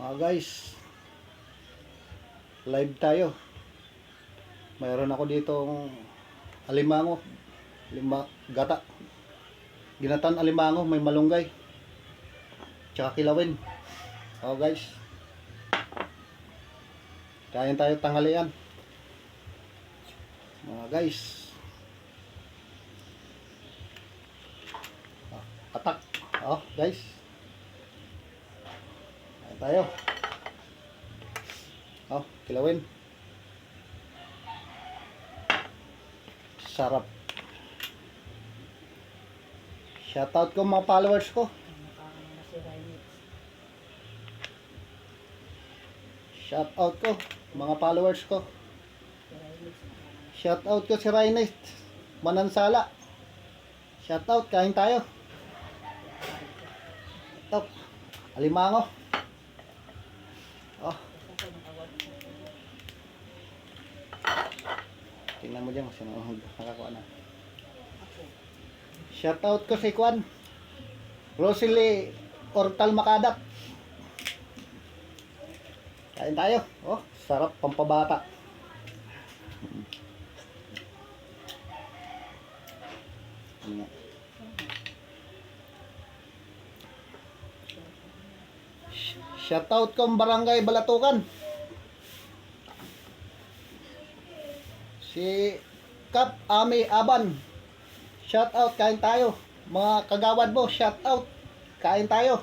Mga guys, live tayo. Mayroon ako dito alimango, lima, gata. Ginatan alimango, may malunggay. Tsaka kilawin. Oh guys. Kain tayo tanghalian. Mga guys. Oh, atak. Oh, guys. Tayo. Oh, kilawin. Sarap. Shoutout ko mga followers ko. Shoutout ko mga followers ko. Shoutout ko si Rainet. Manansala. Shoutout, kain tayo. Ito. Alimango. Oh. Tingnan mo dyan ang nakakuha na. Shoutout ko si Kwan. Rosalie Ortal Makadak. Kain tayo. Oh, sarap pampabata. Ano Shoutout kong Barangay Balatukan. Si Kap Ami Aban. Shoutout, kain tayo. Mga kagawad mo, shoutout. Kain tayo.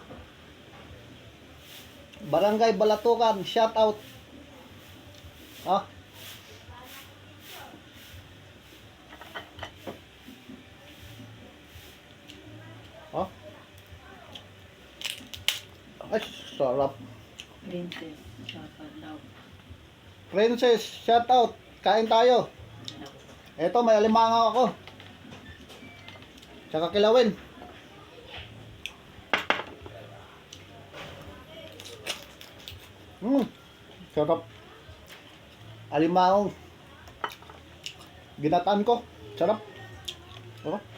Barangay Balatukan, shoutout. Ah. Ah. Ay, sarap. Princess, shoutout daw. Princess, shoutout. Kain tayo. Eto, may alimangaw ako. Tsaka kilawin. Hmm, sarap. Alimangaw. Ginataan ko. Sarap. Sarap.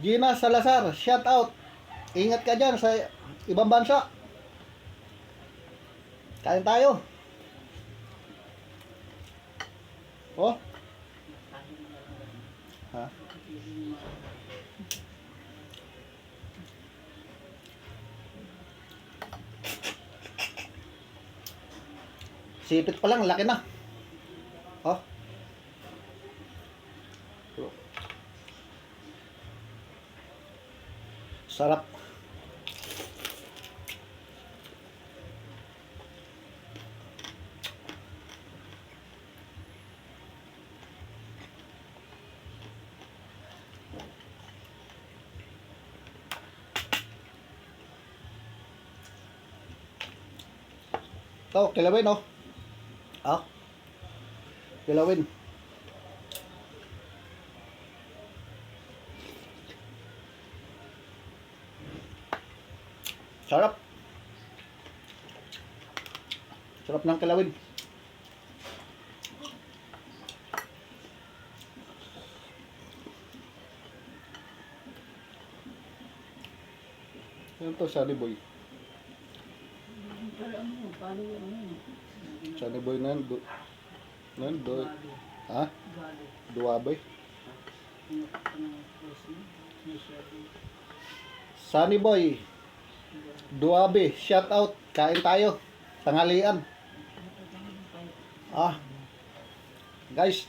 Gina Salazar, shout out. Ingat ka dyan sa ibang bansa. Kain tayo. Oh. Ha? Sipit pa lang, laki na. Oh. Sarap. Ito, kilawin oh. Ah. Kilawin. Sarap. Sarap ng kilawin. Ano to, Sunny Boy? Ng post mo. May share din. Sunny Boy. Duwabe. Shout out. Kain tayo. Tanghalian. Ah. Guys.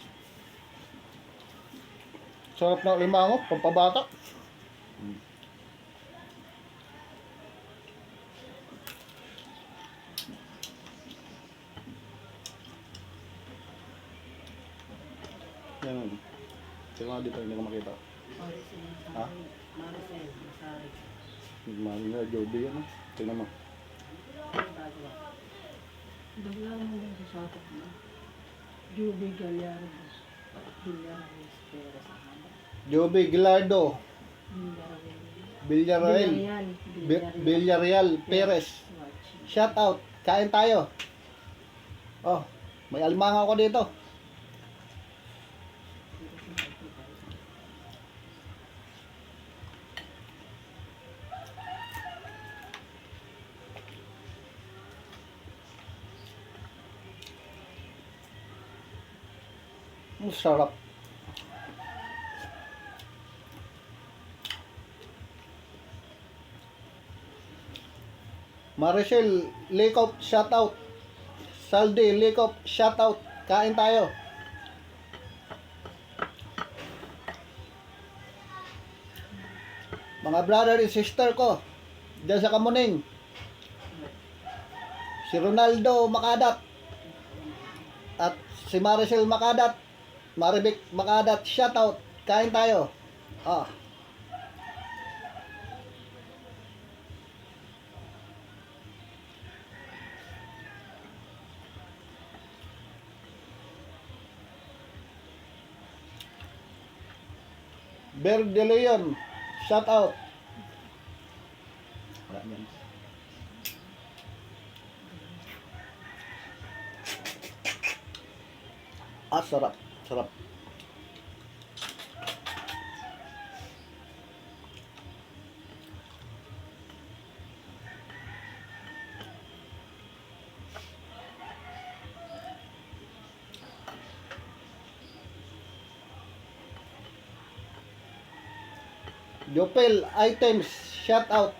Sarap na limango. Pampabata. Yan. Tingnan nga dito. Hindi ko makita. Maricel, Ha? Masari. Maricel, Masari. Mami na Joby yan. ah. Tingnan mo. Ano? Bigla mo lang sa sapat mo. Juby Gallardo. Villares, pero sa haba. Joby Gilardo. Villarreal. Villarreal. Bi- Villarreal Perez. Watch. Shout out. kain tayo. Oh, may alimango ako dito. Ang sarap. Maricel, Likop, shoutout. Saldi, Likop, shoutout. Kain tayo. Mga brother and sister ko, dyan sa Kamuning. Si Ronaldo Makadat. At si Maricel Makadat. Maribik Makadat, shoutout. Kain tayo. Ah. Ber De Leon, shout out. Wala. Ah. Sarap. Jopel items, shout out.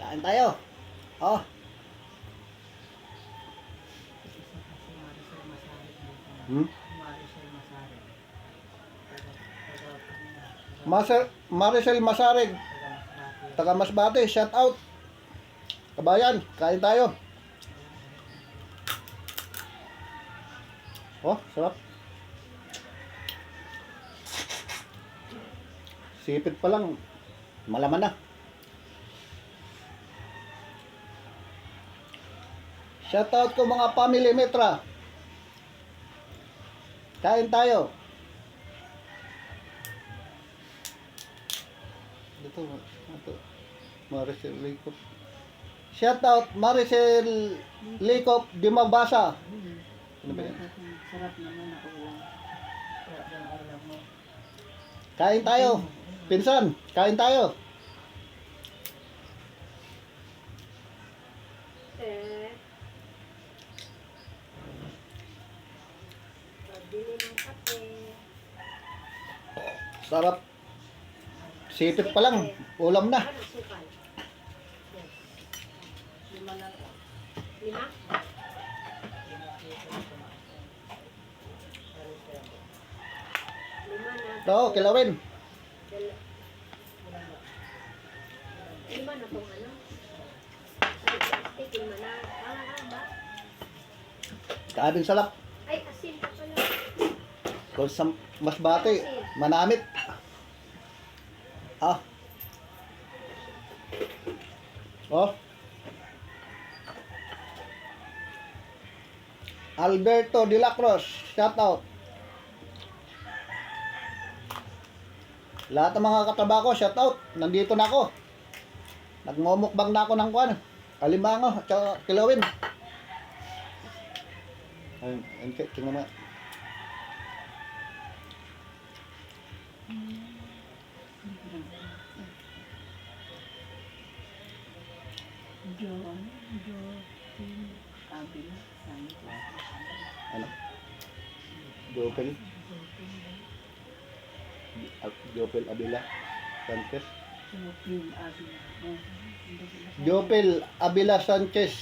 Tayo. Oh, hmm? Marcel, Maricel Masarig, taga Masbate, shout out. Kabayan, kain tayo. Oh, sarap. Sipit pa lang, malaman na. Shoutout ko mga family metra. Kain tayo. Ito, ito. Maricel Likop. Shoutout Maricel Likop di mabasa. Ano ba yan? Sarap naman ako. Kain tayo. Pinsan, kain tayo. Sarap. Sipit pa lang. Ulam na. Lima na. Ito, kilawin. Lima na tong ano? Lima na. Kabing salap. Ay, asin pa pala. Kung sa mas bate, manamit. Ah. Oh. Alberto de la Cruz, shout out. Lahat ng mga kataba ko, shout out. Nandito na ako. Nagmumukbang na ako ng kwan. Alimango, at saka kilawin. Ayun, ayun, tingnan mo. Jo, ano? Jo, Tin, Kabila, Santo. Ano? Jopel. Jopel Abila. Sanchez. Jo, Tin, Abila. Jopel Abila Sanchez.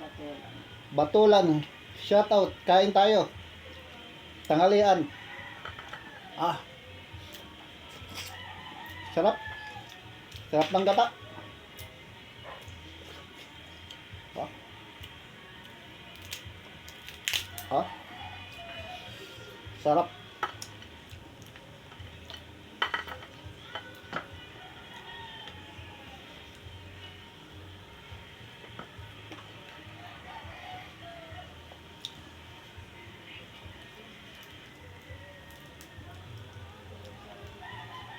Batelan. Batulan. Shout out. Kain tayo. Tanghalian. Ah. Sarap. Sarap ng gata. Ah. Ah. Sarap.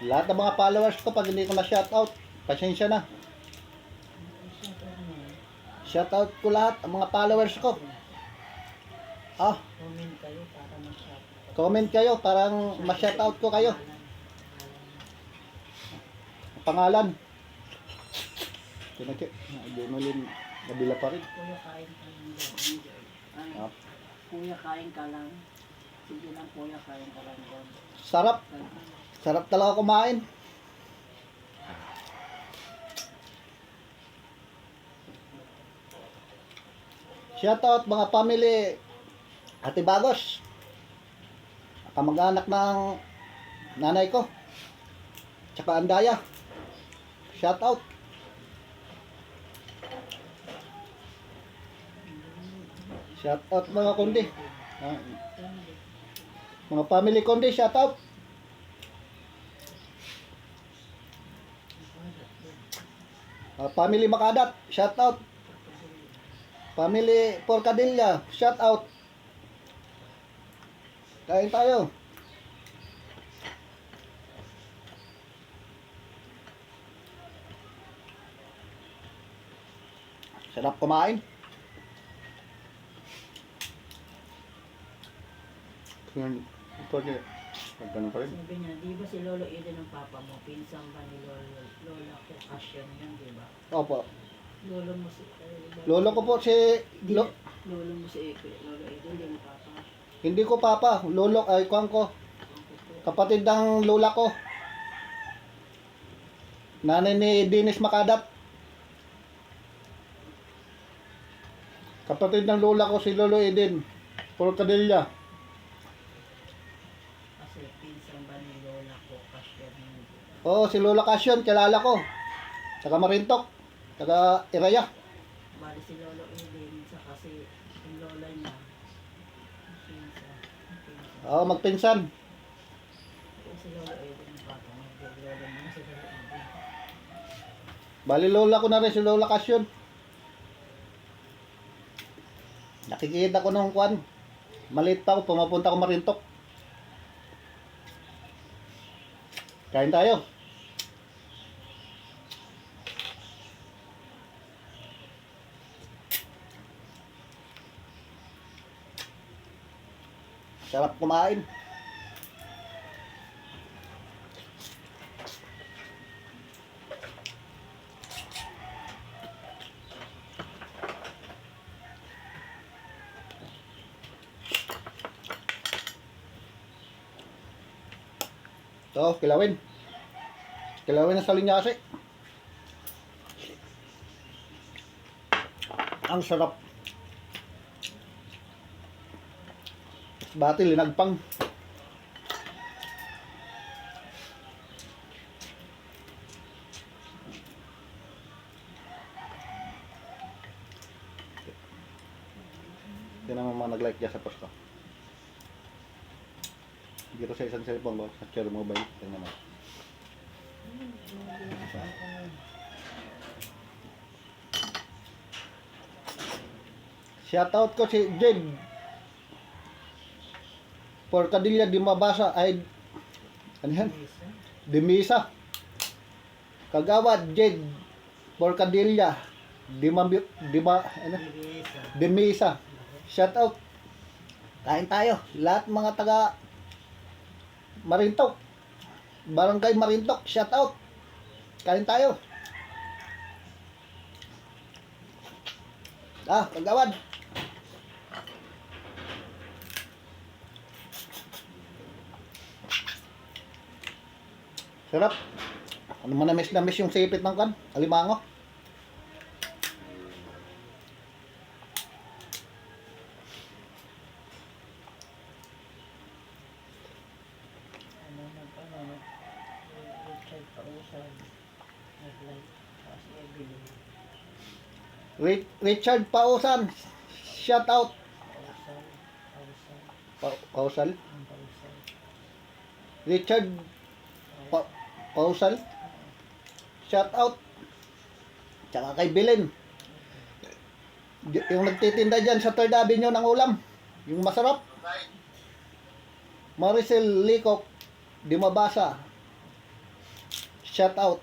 Lahat ng mga followers ko pag hindi ko na shout out, pasensya na. Shout out ko lahat, ang mga followers ko. Ah, Comment kayo para mag-shop. comment kayo, parang ma-shout out ko kayo. Pangalan. Pinaki, adrenaline, nabila pa rin. Kuya, kain ka lang. Ah. Kuya, kain ka lang. Sige lang, kuya, kain ka lang. doon. Sarap, sarap talaga kumain. Shout out mga family Ate Bagos. Kamag-anak ng nanay ko. Tsaka Andaya. Shout out. Shout out mga kundi. Ah, mga family kundi, shout Ah, family Makadat, shout out. Family Porcadilla, shout out. Kain tayo. Sarap kumain. Yan, niya. Ganun pa rin. Sabi niya, di ba si Lolo Eden ang papa mo? Pinsang ba ni Lolo? Lola ko, Asyan yan, di ba? Opo. Lolo mo si... eh, Lolo ko po si... Di, Lo, Lolo mo si Eke. Lolo Eden, di mo papa. hindi ko papa. Lolo, ay kuwan ko. Ako po. Kapatid ng lola ko. Nanay ni Dennis Makadat. Kapatid ng lola ko si Lolo Eden. Porcadilla. Kasi Oo, si Lola Casyon, kilala ko. Taga Marintok. Taga Iraya. Bali si Lolo Eden, saka si yung Lola niya. Pinsa. Pinsa. Oo, magpinsan. Si Lolo Eden. Yung Lola niya si Lolo Eden. Bali lola ko na rin si Lola Casyon. Nakikita ko nung kwan. Maliit pa ako, pumapunta ako Marintok. Kain tayo. Sarap kumain. Ito, kilawin. Kilawin na sa linyasi. Ang sarap. Bati, linagpang. Hindi naman mga nag-like dyan sa post ko. Dito sa isang cellphone ko, sa Cherry Mobile. Tingnan mo. Shoutout ko si Jed. Porcadilla di mabasa ay ano yan? Dimisa. Kagawad Jed. Porcadilla. Di ma di ma ano? Dimisa. Shoutout. Kain tayo. Lahat mga taga Marintok. Barangay Marintok. Shoutout. Kain tayo. Ah, kagawad. Sarap. Ano man na-miss na miss yung sipit ng kan? Alimango. Richard Pausan. Shout out. Pausal. Richard Pausal. Shout out. Tsaka kay Belen. Yung nagtitinda dyan sa Third Avenue ng ulam. Yung masarap. Maricel Likok. Di mabasa. Shout out.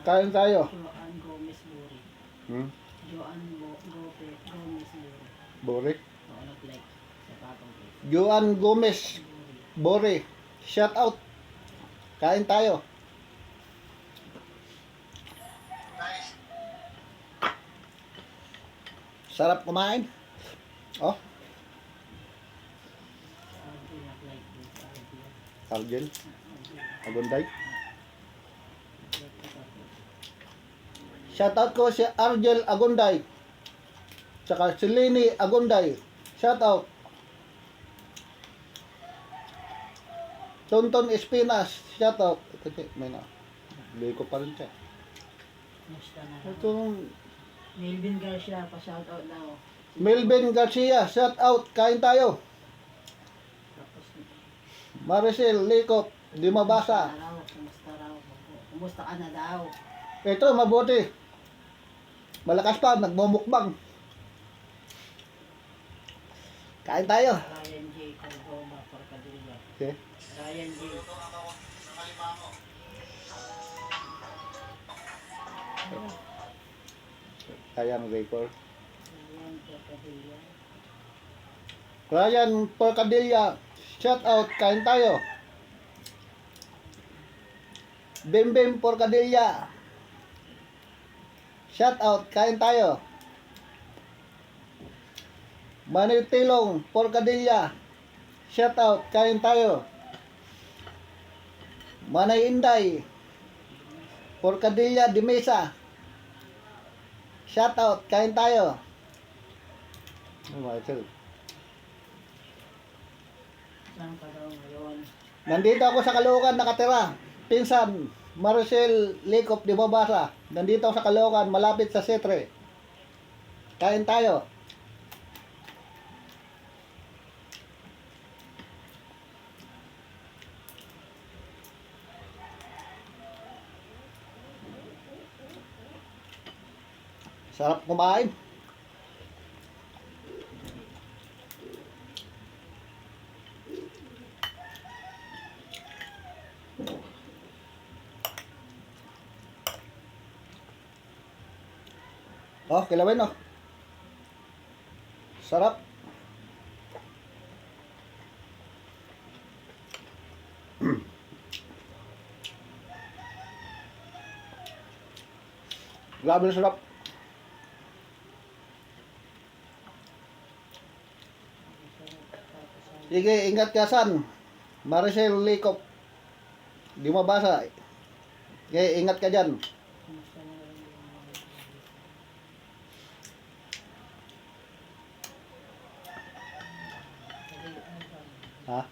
Kain tayo. Joan Gomez Buri. Hmm? Joan Gomez Buri. Bore. Oo, nag-like sa patong place. Joan Gomez. Bore. Shout out. Kain tayo. Sarap kumain. Oh, Sabi nag-like din sa idea. Argel, Sabi, Agunday. like ko si Argel Agunday. Tsaka si Lini Agunday. Shout out. Tonton Espinas. Shout out. Kasi may na. Bili ko pa rin siya. Na lang. Itong Melvin Garcia, pa-shoutout daw. Melvin Garcia. Shout out. Kain tayo. Tapos, Maricel Likop. Di mabasa. Kumusta raw? Kumusta raw? Kumusta ka na daw? Ito, mabuti. Malakas pa. Nagmumukbang. Kain tayo. Ryan J. Cordova, Porcadilla. Okay. Ryan J. Ayan, Porcadilla. Ryan Porcadilla, shout out, kain tayo. Bim Bim Porcadilla, shout out, kain tayo. Manil Tilong Porcadilla, shout out, kain tayo. Manay Inday, Porcadilla de Mesa, shout out, kain tayo. Oh, ngayon? Nandito ako sa Caloocan nakatira. Pinsan, Maricel Likop de Babasa. Nandito ako sa Caloocan, malapit sa Setre. Kain tayo. Sarap kumain. Oh, kilawin oh. Sarap. Grabe na sarap. Sige, ingat ka san. Maricel Likop. Di mabasa. Sige, ingat ka dyan. Ha?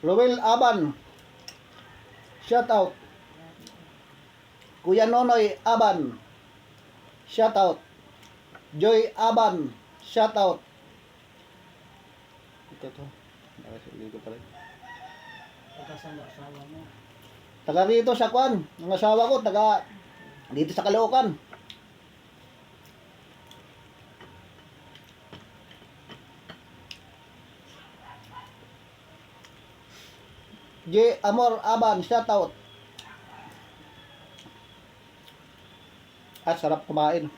Rowel Aban. Shout out. Kuya Nonoy Aban. Shout out. Joy Aban. Shout out. Ito to. Nakasili ko pa rin. Pagkasan na asawa mo. Taga rito sa Kwan. Ang asawa ko, taga dito sa Caloocan. J. Amor Aban, shout out. At sarap kumain.